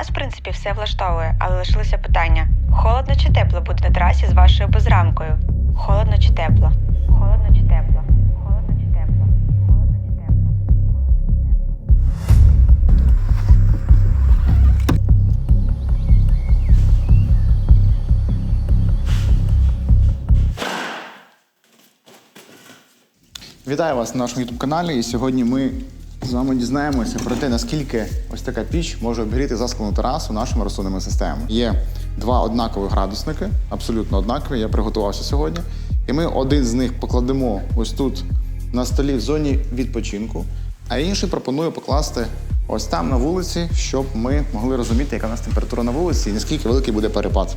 Нас, в принципі, все влаштовує, але лишилося питання: холодно чи тепло буде на трасі з вашою безрамкою? Холодно чи тепло? Холодно чи тепло? Холодно чи тепло? Холодно чи тепло? Холодно чи тепло? Вітаю вас на нашому youtube каналі. І сьогодні ми з вами дізнаємося про те, наскільки ось така піч може обігріти засклену терасу нашими розсудними системами. Є два однакові градусники, абсолютно однакові. Я приготувався сьогодні. І ми один з них покладемо ось тут на столі в зоні відпочинку, а інший пропоную покласти ось там на вулиці, щоб ми могли розуміти, яка у нас температура на вулиці і наскільки великий буде перепад.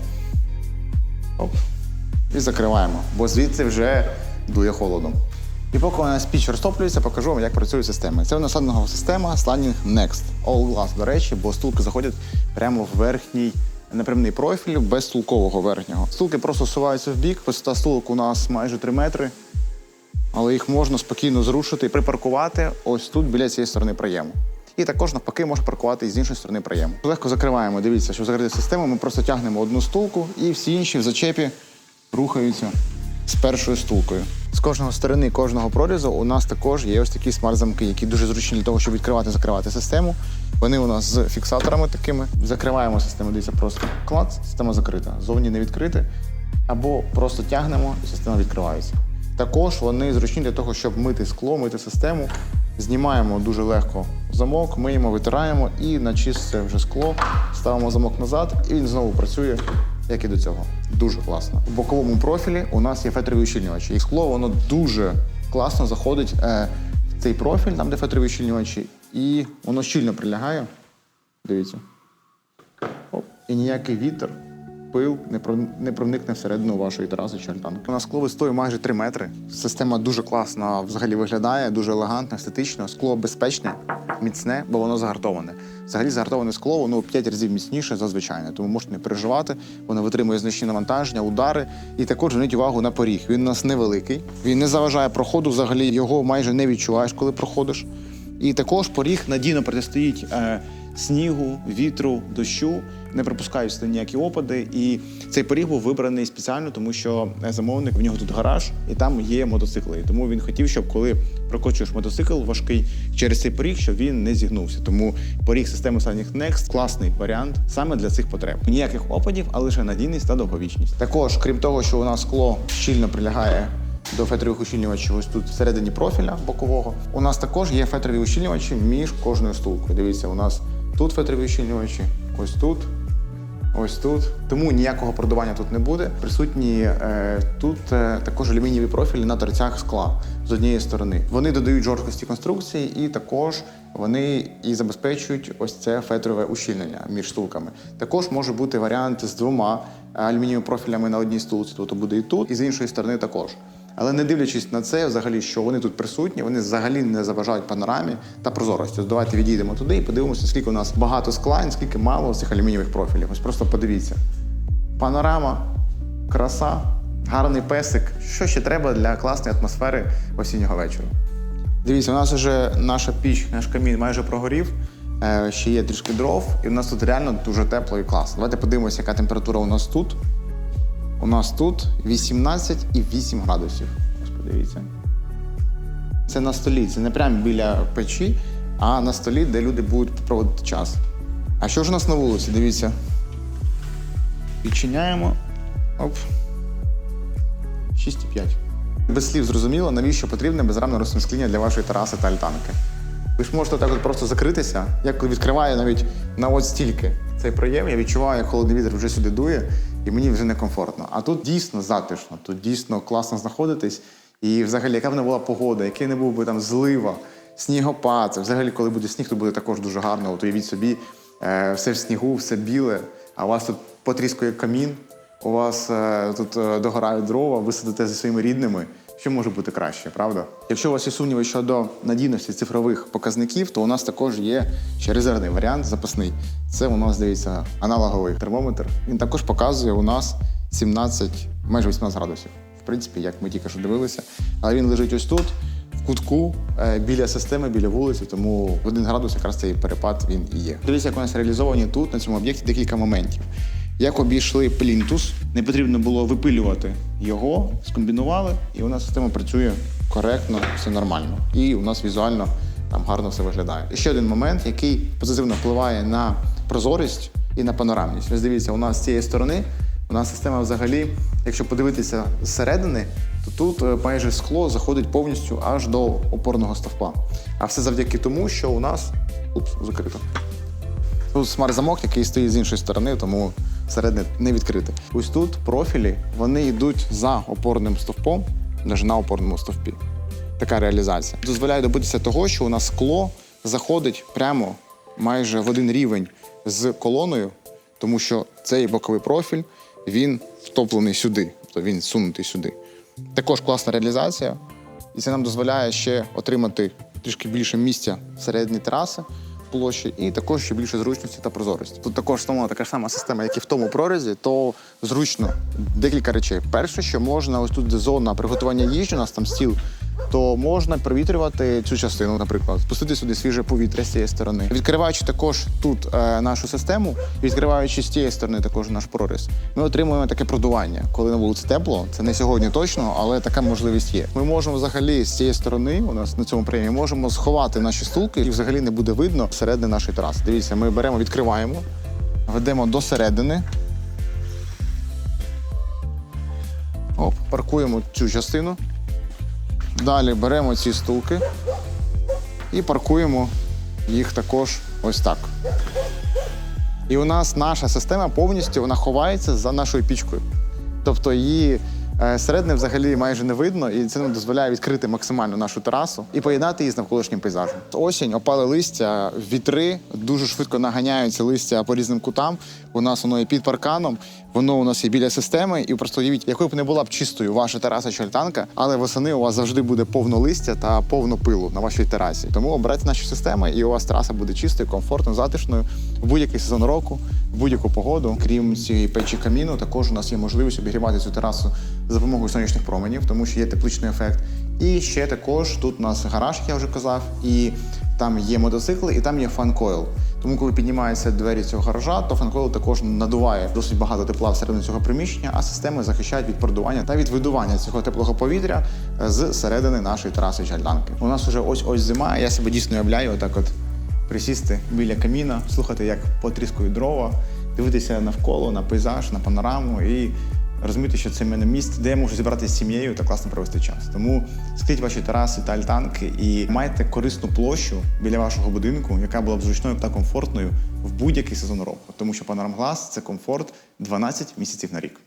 Оп. І закриваємо, бо звідси вже дує холодом. І поки у нас піч розтоплюється, покажу вам, як працює система. Це у нас ландингова система Sliding Next. All Glass, до речі, бо стулки заходять прямо в верхній непрямний профіль без стулкового верхнього. Стулки просто суваються в бік. Висота стулок у нас майже 3 метри, але їх можна спокійно зрушити і припаркувати ось тут біля цієї сторони проєму. І також навпаки можна паркувати і з іншої сторони проєму. Легко закриваємо. Дивіться, щоб закрити систему, ми просто тягнемо одну стулку, і всі інші в зачепі рухаються з першою стулкою. Кожного сторони кожного прорізу у нас також є ось такі смарт-замки, які дуже зручні для того, щоб відкривати закривати систему. Вони у нас з фіксаторами такими. Закриваємо систему, дивіться, просто клац, система закрита. Зовні не відкрити. Або просто тягнемо і система відкривається. Також вони зручні для того, щоб мити скло, мити систему. Знімаємо дуже легко замок, миємо, витираємо і на чисте вже скло ставимо замок назад, і він знову працює як і до цього. Дуже класно. У боковому профілі у нас є фетрові ущільнювачі. І скло воно дуже класно заходить е, в цей профіль, там де фетрові ущільнювачі, і воно щільно прилягає. Дивіться. Оп. І ніякий вітер, пил не, про, не проникне всередину вашої тераси чи альтанки. У нас скло вистоює майже 3 метри. Система дуже класно взагалі виглядає, дуже елегантно, естетично. Скло безпечне, міцне, бо воно загартоване. Взагалі загартоване скло, воно в 5 разів міцніше за звичайне, тому можете не переживати. Воно витримує значні навантаження, удари. І також зверніть увагу на поріг. Він у нас невеликий, він не заважає проходу, взагалі його майже не відчуваєш, коли проходиш. І також поріг надійно протистоїть е, снігу, вітру, дощу, не пропускають сюди ніякі опади. І цей поріг був вибраний спеціально, тому що е, замовник в нього тут гараж, і там є мотоцикли. І тому він хотів, щоб коли прокочуєш мотоцикл важкий через цей поріг, щоб він не зігнувся. Тому поріг системи Sonic Next класний варіант саме для цих потреб. Ніяких опадів, а лише надійність та довговічність. Також, крім того, що у нас скло щільно прилягає до фетрових ущільнювачів ось тут всередині профіля бокового. У нас також є фетрові ущільнювачі між кожною стулкою. Дивіться, у нас тут фетрові ущільнювачі, ось тут, ось тут. Тому ніякого продування тут не буде. Присутні е, тут е, також алюмінієві профілі на торцях скла з однієї сторони. Вони додають жорсткості конструкції і також вони і забезпечують ось це фетрове ущільнення між стулками. Також може бути варіант з двома алюмінієвими профілями на одній стулці, тобто буде і тут, і з іншої сторони також. Але не дивлячись на це, взагалі, що вони тут присутні, вони взагалі не заважають панорамі та прозорості. Ось Давайте відійдемо туди і подивимося, скільки у нас багато скла скільки мало цих алюмінієвих профілів. Ось просто подивіться. Панорама, краса, гарний песик. Що ще треба для класної атмосфери осіннього вечора? Дивіться, у нас вже наша піч, наш камін майже прогорів. Е, Ще є трішки дров, і у нас тут реально дуже тепло і класно. Давайте подивимося, яка температура у нас тут. У нас тут 18 і 8 градусів. Ось подивіться. Це на столі, це не прямо біля печі, а на столі, де люди будуть проводити час. А що ж у нас на вулиці? Дивіться. Відчиняємо. Оп. 6,5. Без слів зрозуміло, навіщо потрібне безрамне розсумскління для вашої тераси та альтанки. Ви ж можете так от просто закритися. Я коли відкриваю навіть на от стільки цей проєм, я відчуваю, як холодний вже сюди дує, і мені вже некомфортно. А тут дійсно затишно, тут дійсно класно знаходитись. І взагалі, яка б не була погода, який не був би там злива, снігопад. Взагалі, коли буде сніг, то буде також дуже гарно. От уявіть собі, е, все в снігу, все біле, а у вас тут потріскує камін, у вас е, тут е, догорають дрова, ви сидите зі своїми рідними. Що може бути краще, правда? Якщо у вас є сумніви щодо надійності цифрових показників, то у нас також є ще резервний варіант запасний. Це у нас здається аналоговий термометр. Він також показує у нас 17, майже 18 градусів. В принципі, як ми тільки що дивилися. Але він лежить ось тут. кутку е, біля системи, біля вулиці, тому в один градус якраз цей перепад він і є. Дивіться, як у нас реалізовані тут на цьому об'єкті декілька моментів. Як обійшли плінтус, не потрібно було випилювати його, скомбінували, і у нас система працює коректно, все нормально. І у нас візуально там гарно все виглядає. І ще один момент, який позитивно впливає на прозорість і на панорамність. Ось дивіться, у нас з цієї сторони у нас система взагалі, якщо подивитися зсередини, то тут е, майже скло заходить повністю аж до опорного стовпа. А все завдяки тому, що у нас упс, закрито. Тут смарт-замок, який стоїть з іншої сторони, тому середне не відкрите. Ось тут профілі вони йдуть за опорним стовпом, навіть на опорному стовпі. Така реалізація. Дозволяє добитися того, що у нас скло заходить прямо майже в один рівень з колоною, тому що цей боковий профіль він втоплений сюди, тобто він сунутий сюди. Також класна реалізація, і це нам дозволяє ще отримати трішки більше місця всередині тераси площі, і також ще більше зручності та прозорості. Тут також встановлена така сама система, як і в тому прорізі, то зручно декілька речей. Перше, що можна, ось тут зона приготування їжі, у нас там стіл, то можна провітрювати цю частину, наприклад, спустити сюди свіже повітря з цієї сторони. Відкриваючи також тут е, нашу систему, і відкриваючи з цієї сторони також наш проріз, ми отримуємо таке продування. Коли на вулиці тепло, це не сьогодні точно, але така можливість є. Ми можемо взагалі з цієї сторони, у нас на цьому приймі, можемо сховати наші стулки, і взагалі не буде видно всередині нашої тераси. Дивіться, ми беремо, відкриваємо, ведемо до середини. Оп, паркуємо цю частину. Далі беремо ці стулки і паркуємо їх також ось так. І у нас наша система повністю вона ховається за нашою пічкою. Тобто її середне взагалі майже не видно, і це нам дозволяє відкрити максимально нашу терасу і поєднати її з навколишнім пейзажем. Осінь, опали листя, вітри дуже швидко наганяються листя по різним кутам. У нас воно є під парканом, воно у нас є біля системи, і просто уявіть, якою б не була б чистою ваша тераса чи альтанка, але восени у вас завжди буде повно листя та повно пилу на вашій терасі. Тому обирайте наші системи, і у вас тераса буде чистою, комфортною, затишною в будь-який сезон року, в будь-яку погоду. Крім цієї печі каміну, також у нас є можливість обігрівати цю терасу за допомогою сонячних променів, тому що є тепличний ефект. І ще також тут у нас гараж, як я вже казав, і там є мотоцикли, і там є фан-койл. Тому, коли піднімаються двері цього гаража, то фан-койл також надуває досить багато тепла всередину цього приміщення, а системи захищають від продування та від видування цього теплого повітря е, з середини нашої тераси чи альтанки. У нас вже ось ось зима. Я себе дійсно уявляю, отак от присісти біля каміна, слухати, як потріскують дрова, дивитися навколо на пейзаж, на панораму і розуміти, що це в мене місце, де я можу зібратися з сім'єю та класно провести час. Тому скріть ваші тераси та альтанки і майте корисну площу біля вашого будинку, яка була б зручною та комфортною в будь-який сезон року. Тому що панорамглас це комфорт 12 місяців на рік.